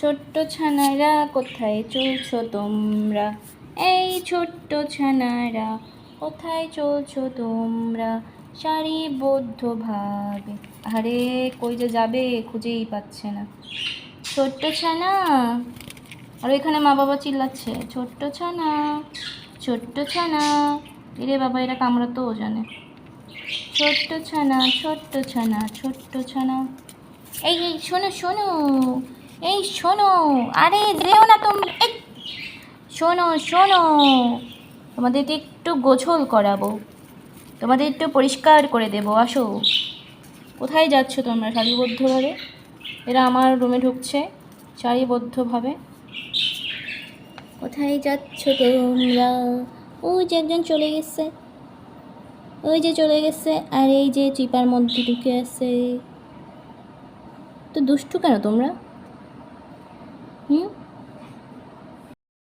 ছোট্ট ছানারা, কোথায় চলছো তোমরা? এই ছোট্ট ছানারা, কোথায় চলছো তোমরা? সারিবদ্ধভাবে আরে কই যে যাবে খুঁজেই পাচ্ছে না। ছোট্ট ছানা। আর এখানে মা বাবা চিল্লাচ্ছে। ছোট্ট ছানা ছোট্ট ছানা। এরে বাবা, এরা কামড়াতেও জানে। ছোট্ট ছানা ছোট্ট ছানা ছোট্ট ছানা। এই এই, শোনো শোনো। এই, শোনো। আরে, যেও না তুমি শোনো শোনো। তোমাদেরকে একটু গোছল করাবো। তোমাদের একটু পরিষ্কার করে দেবো। আসো। কোথায় যাচ্ছ তোমরা সারিবদ্ধভাবে? এরা আমার রুমে ঢুকছে, সারিবদ্ধভাবে। কোথায় যাচ্ছ তোমরা? ওই যে একজন চলে গেছে। ওই যে চলে গেছে, আর এই যে চিপার মধ্যে ঢুকে আছে। তো দুষ্টু কেন তোমরা? 嗯？